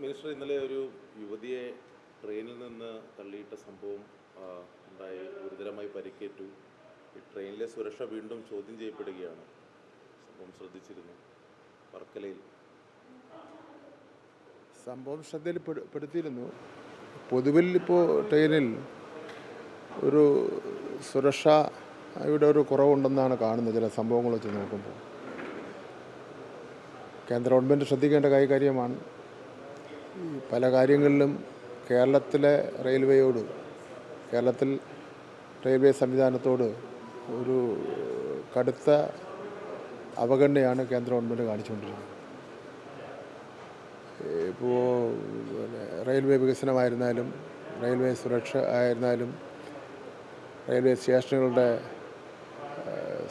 Minister ഇന്നലെ ഒരു യുവതിയെ ട്രെയിനിൽ നിന്ന് തള്ളിയിട്ട സംഭവം ഉണ്ടായി ഗുരുതരമായി പരിക്കേറ്റു. ഈ ട്രെയിനിലെ സുരക്ഷ വീണ്ടും ചോദ്യം ചെയ്യപ്പെടുകയാണ്. സംഭവം ശ്രദ്ധിച്ചിരുന്നു. വർക്കലയിൽ സംഭവം ശ്രദ്ധയിൽ പെടു- പെടുത്തിയിരുന്നു പൊതുവിൽ ഇപ്പോൾ ട്രെയിനിൽ ഒരു സുരക്ഷ ഇവിടെ ഒരു കുറവുണ്ടെന്നാണ് കാണുന്നത് ചില സംഭവങ്ങൾ വെച്ച് നോക്കുമ്പോൾ. കേന്ദ്ര ഗവൺമെന്റ് ശ്രദ്ധിക്കേണ്ട കൈകാര്യമാണ് പല കാര്യങ്ങളിലും കേരളത്തിലെ റെയിൽവേയോട് കേരളത്തിൽ റെയിൽവേ സംവിധാനത്തോട് ഒരു കടുത്ത അവഗണനയാണ് കേന്ദ്ര ഗവൺമെന്റ് കാണിച്ചുകൊണ്ടിരിക്കുന്നത് ഇപ്പോൾ റെയിൽവേ വികസനമായിരുന്നാലും റെയിൽവേ സുരക്ഷ ആയിരുന്നാലും റെയിൽവേ സ്റ്റേഷനുകളുടെ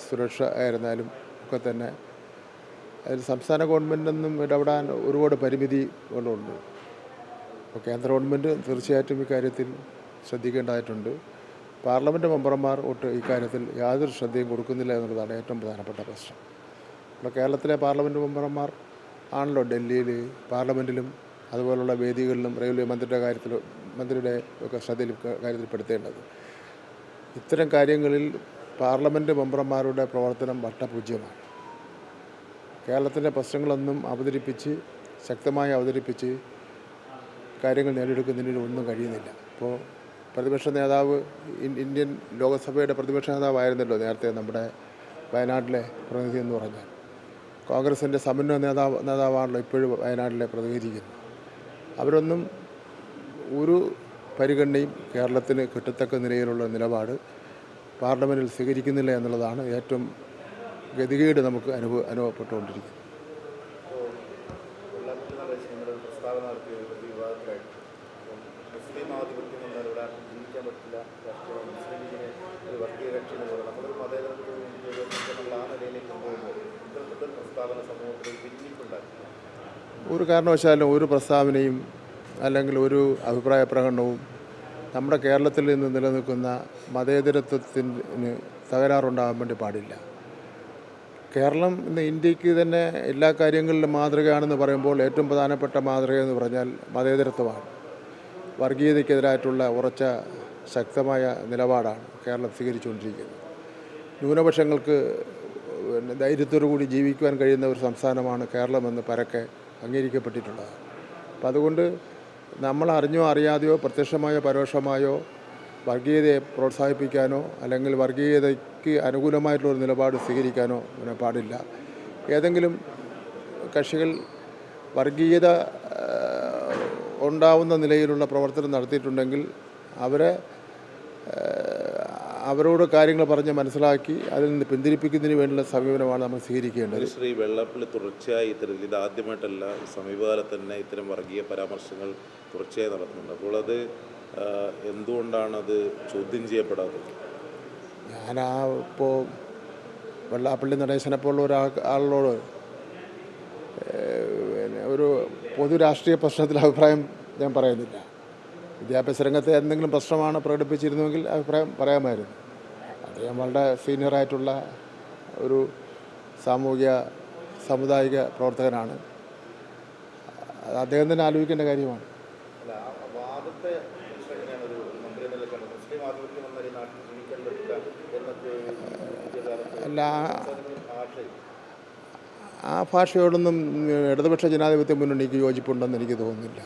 സുരക്ഷ ആയിരുന്നാലും ഒക്കെ തന്നെ അതിൽ സംസ്ഥാന ഗവൺമെന്റൊന്നും ഇടപെടാൻ ഒരുപാട് പരിമിതികളുണ്ട് അപ്പോൾ കേന്ദ്ര ഗവൺമെന്റ് തീർച്ചയായിട്ടും ഇക്കാര്യത്തിൽ ശ്രദ്ധിക്കേണ്ടതായിട്ടുണ്ട്. പാർലമെന്റ് മെമ്പർമാർ ഒട്ട് ഇക്കാര്യത്തിൽ യാതൊരു ശ്രദ്ധയും കൊടുക്കുന്നില്ല എന്നുള്ളതാണ് ഏറ്റവും പ്രധാനപ്പെട്ട പ്രശ്നം. ഇപ്പോൾ കേരളത്തിലെ പാർലമെന്റ് മെമ്പർമാർ ആണല്ലോ ഡൽഹിയിൽ പാർലമെന്റിലും അതുപോലുള്ള വേദികളിലും റെയിൽവേ മന്ത്രിയുടെ കാര്യത്തിൽ മന്ത്രിയുടെ ഒക്കെ ശ്രദ്ധയിൽ കാര്യത്തിൽപ്പെടുത്തേണ്ടത്. ഇത്തരം കാര്യങ്ങളിൽ പാർലമെന്റ് മെമ്പർമാരുടെ പ്രവർത്തനം വട്ടപൂജ്യമാണ്. കേരളത്തിന്റെ പ്രശ്നങ്ങളൊന്നും അവതരിപ്പിച്ച് ശക്തമായി അവതരിപ്പിച്ച് കാര്യങ്ങൾ നേടിയെടുക്കുന്നതിന് ഒന്നും കഴിയുന്നില്ല. അപ്പോൾ പ്രതിപക്ഷ നേതാവ് ഇന്ത്യൻ ലോകസഭയുടെ പ്രതിപക്ഷ നേതാവായിരുന്നല്ലോ നേരത്തെ നമ്മുടെ വയനാട്ടിലെ പ്രതിനിധി എന്ന് പറഞ്ഞാൽ. കോൺഗ്രസിന്റെ സമന്വയ നേതാവ് നേതാവാണല്ലോ ഇപ്പോഴും വയനാട്ടിലെ പ്രതിനിധിക്കുന്നത് അവരൊന്നും ഒരു പരിഗണനയും കേരളത്തിന് കിട്ടത്തക്ക നിലയിലുള്ള നിലപാട് പാർലമെന്റിൽ സ്വീകരിക്കുന്നില്ല എന്നുള്ളതാണ് ഏറ്റവും ഗതികേട് നമുക്ക് അനുഭവ അനുഭവപ്പെട്ടുകൊണ്ടിരിക്കുന്നത് വെള്ളാപ്പള്ളി നടേശൻ ഇന്നലെ ഒരു പ്രസ്താവന നടത്തിയ ഒരു വിവാദത്തിലായിട്ട്. മുസ്ലിം ആധിപത്യം വന്നാൽ ഇവിടെ ആർക്കും പറ്റില്ല. രാഷ്ട്രീയം മുസ്ലിം ലീഗിനെ ഒരു വർഗീയ കക്ഷി എന്ന് പറയുന്നത്. നമ്മളൊരു മതേതരത്തിലുള്ള ആ നിലയിലേക്ക് പോകുമ്പോൾ ഇത്തരത്തിലൊരു പ്രസ്താവന സമൂഹത്തിൽ ഒരു ഒരു കാരണവശാലും ഒരു പ്രസ്താവനയും അല്ലെങ്കിൽ ഒരു അഭിപ്രായ പ്രകടനവും നമ്മുടെ കേരളത്തിൽ നിന്ന് നിലനിൽക്കുന്ന മതേതരത്വത്തിന് തകരാറുണ്ടാകാൻ വേണ്ടി പാടില്ല. കേരളം ഇന്ന് ഇന്ത്യയ്ക്ക് തന്നെ എല്ലാ കാര്യങ്ങളിലും മാതൃകയാണെന്ന് പറയുമ്പോൾ ഏറ്റവും പ്രധാനപ്പെട്ട മാതൃക എന്ന് പറഞ്ഞാൽ മതേതരത്വമാണ്. വർഗീയതയ്ക്കെതിരായിട്ടുള്ള ഉറച്ച ശക്തമായ നിലപാടാണ് കേരളം സ്വീകരിച്ചുകൊണ്ടിരിക്കുന്നത്. ന്യൂനപക്ഷങ്ങൾക്ക് പിന്നെ ധൈര്യത്തോടു കൂടി ജീവിക്കുവാൻ കഴിയുന്ന ഒരു സംസ്ഥാനമാണ് കേരളമെന്ന് പരക്കെ അംഗീകരിക്കപ്പെട്ടിട്ടുള്ളത്. അപ്പം അതുകൊണ്ട് നമ്മൾ അറിഞ്ഞോ അറിയാതെയോ പ്രത്യക്ഷമായോ പരോക്ഷമായോ വർഗീയതയെ പ്രോത്സാഹിപ്പിക്കാനോ അല്ലെങ്കിൽ വർഗീയതയ്ക്ക് അനുകൂലമായിട്ടുള്ള ഒരു നിലപാട് സ്വീകരിക്കാനോ പിന്നെ പാടില്ല. ഏതെങ്കിലും കക്ഷികൾ വർഗീയത ഉണ്ടാവുന്ന നിലയിലുള്ള പ്രവർത്തനം നടത്തിയിട്ടുണ്ടെങ്കിൽ അവരെ അവരോട് കാര്യങ്ങൾ പറഞ്ഞ് മനസ്സിലാക്കി അതിൽ നിന്ന് പിന്തിരിപ്പിക്കുന്നതിന് വേണ്ടിയുള്ള സമീപനമാണ് നമ്മൾ സ്വീകരിക്കേണ്ടത്. ശ്രീ വെള്ളപ്പള്ളി തുടർച്ചയായി ഇത്തരത്തിൽ ഇത് ആദ്യമായിട്ടല്ല സമീപകാലത്ത് തന്നെ ഇത്തരം വർഗീയ പരാമർശങ്ങൾ തുടർച്ചയായി നടത്തുന്നുണ്ട്. അപ്പോൾ അത് എന്തുകൊണ്ടാണ് അത് ചോദ്യം ചെയ്യപ്പെടാത്തത്? ഞാൻ ആ ഇപ്പോൾ വെള്ളാപ്പള്ളി നടേശനെ പോലുള്ള ഒരാ ആളിനോട് പിന്നെ ഒരു പൊതു രാഷ്ട്രീയ പ്രശ്നത്തിൽ അഭിപ്രായം ഞാൻ പറയുന്നില്ല. വിദ്യാഭ്യാസ രംഗത്തെ എന്തെങ്കിലും പ്രശ്നമാണ് പ്രകടിപ്പിച്ചിരുന്നുവെങ്കിൽ അഭിപ്രായം പറയാമായിരുന്നു. അദ്ദേഹം വളരെ സീനിയറായിട്ടുള്ള ഒരു സാമൂഹിക സാമുദായിക പ്രവർത്തകനാണ്. അദ്ദേഹം തന്നെ ആലോചിക്കേണ്ട കാര്യമാണ്. വാദത്തെ കുറിച്ച് എങ്ങനെയാണ് ഒരു മന്ത്രി എന്ന നിലക്കാണ് മുസ്ലിം ആധിപത്യം വന്നാൽ ഈ നാട്ടിൽ ജീവിക്കാൻ പറ്റില്ല എന്നൊക്കെ അല്ല ആ- ഭാഷയും ആ ഭാഷയോടൊന്നും ഇടതുപക്ഷ ജനാധിപത്യ മുന്നണിക്ക് യോജിപ്പുണ്ടെന്ന് എനിക്ക് തോന്നുന്നില്ല.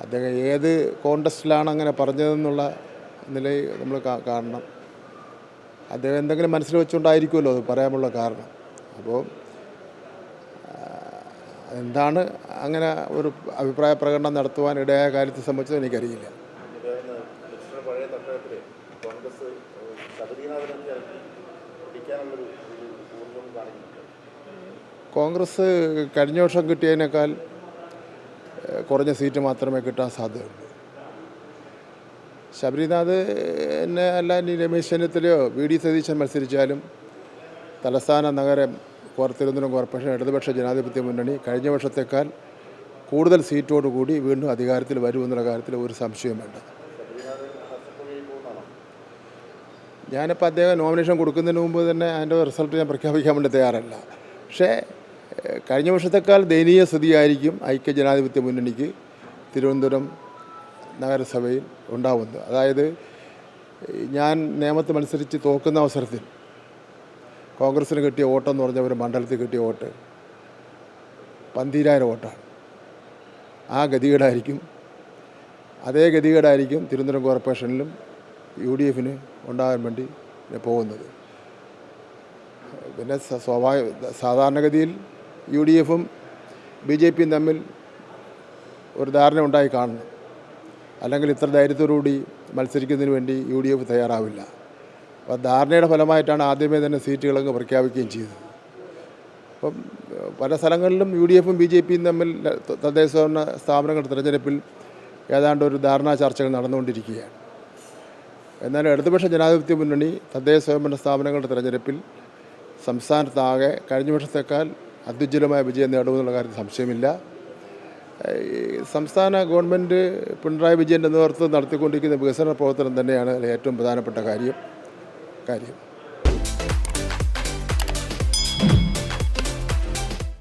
അദ്ദേഹം ഏത് കോണ്ടസ്റ്റിലാണ് അങ്ങനെ പറഞ്ഞതെന്നുള്ള നിലയിൽ നമ്മൾ കാണണം. അദ്ദേഹം എന്തെങ്കിലും മനസ്സിൽ വെച്ചുകൊണ്ടായിരിക്കുമല്ലോ അത് പറയാനുള്ള കാരണം. അപ്പോൾ എന്താണ് അങ്ങനെ ഒരു അഭിപ്രായ പ്രകടനം നടത്തുവാൻ ഇടയായ കാര്യത്തെ സംബന്ധിച്ച് എനിക്കറിയില്ല. കോൺഗ്രസ് കഴിഞ്ഞ വർഷം കിട്ടിയതിനേക്കാൾ കുറഞ്ഞ സീറ്റ് മാത്രമേ കിട്ടാൻ സാധ്യതയുള്ളൂ. ശബരിനാഥ് എന്നെ അല്ല ഇനി രമേശ് ചെന്നിത്തലയോ വി ഡി സതീശൻ മത്സരിച്ചാലും തലസ്ഥാന നഗരം തിരുവനന്തപുരം കോർപ്പറേഷൻ ഇടതുപക്ഷ ജനാധിപത്യ മുന്നണി കഴിഞ്ഞ വർഷത്തേക്കാൾ കൂടുതൽ സീറ്റോടുകൂടി വീണ്ടും അധികാരത്തിൽ വരുമെന്നുള്ള കാര്യത്തിൽ ഒരു സംശയം വേണ്ട. ഞാനിപ്പോൾ അദ്ദേഹം നോമിനേഷൻ കൊടുക്കുന്നതിന് മുമ്പ് തന്നെ അതിന്റെ റിസൾട്ട് ഞാൻ പ്രഖ്യാപിക്കാൻ വേണ്ടി തയ്യാറല്ല. പക്ഷേ കഴിഞ്ഞ വർഷത്തെക്കാൾ ദയനീയ സ്ഥിതിയായിരിക്കും ഐക്യ ജനാധിപത്യ മുന്നണിക്ക് തിരുവനന്തപുരം നഗരസഭയിൽ ഉണ്ടാവുന്നത്. അതായത് ഞാൻ നിയമത്തെ മത്സരിച്ച് തോക്കുന്ന അവസരത്തിൽ കോൺഗ്രസ്സിന് കിട്ടിയ വോട്ടെന്ന് പറഞ്ഞ ഒരു മണ്ഡലത്തിൽ കിട്ടിയ വോട്ട് പന്തിരായിരം വോട്ടാണ്. ആ ഗതികേടായിരിക്കും. അതേ ഗതികേടായിരിക്കും തിരുവനന്തപുരം കോർപ്പറേഷനിലും യു ഡി എഫിന് ഉണ്ടാകാൻ വേണ്ടി പോകുന്നത്. പിന്നെ സ്വാഭാവിക സാധാരണഗതിയിൽ യു ഡി എഫും ബി ജെ പിയും തമ്മിൽ ഒരു ധാരണ ഉണ്ടായി കാണണം. അല്ലെങ്കിൽ ഇത്ര ധൈര്യത്തോടുകൂടി മത്സരിക്കുന്നതിന് വേണ്ടി യു ഡി എഫ് തയ്യാറാവില്ല. അപ്പോൾ ധാരണയുടെ ഫലമായിട്ടാണ് ആദ്യമേ തന്നെ സീറ്റുകളങ്ങ് പ്രഖ്യാപിക്കുകയും ചെയ്തത്. അപ്പം പല സ്ഥലങ്ങളിലും യു ഡി എഫും ബി ജെ പിയും തമ്മിൽ ല- തദ്ദേശ സ്വയംഭരണ സ്ഥാപനങ്ങളുടെ തിരഞ്ഞെടുപ്പിൽ ഏതാണ്ട് ഒരു ധാരണാ ചർച്ചകൾ നടന്നുകൊണ്ടിരിക്കുകയാണ്. എന്നാലും ഇടതുപക്ഷ ജനാധിപത്യ മുന്നണി തദ്ദേശ സ്വയംഭരണ സ്ഥാപനങ്ങളുടെ തിരഞ്ഞെടുപ്പിൽ സംസ്ഥാനത്താകെ കഴിഞ്ഞ വർഷത്തേക്കാൾ അത്യുജ്വലമായ വിജയം നേടുമെന്നുള്ള കാര്യത്തിൽ സംശയമില്ല. സംസ്ഥാന ഗവൺമെന്റ് പിണറായി വിജയന്റെ നേതൃത്വം നടത്തിക്കൊണ്ടിരിക്കുന്ന വികസന പ്രവർത്തനം തന്നെയാണ് ഏറ്റവും പ്രധാനപ്പെട്ട കാര്യം കാര്യം.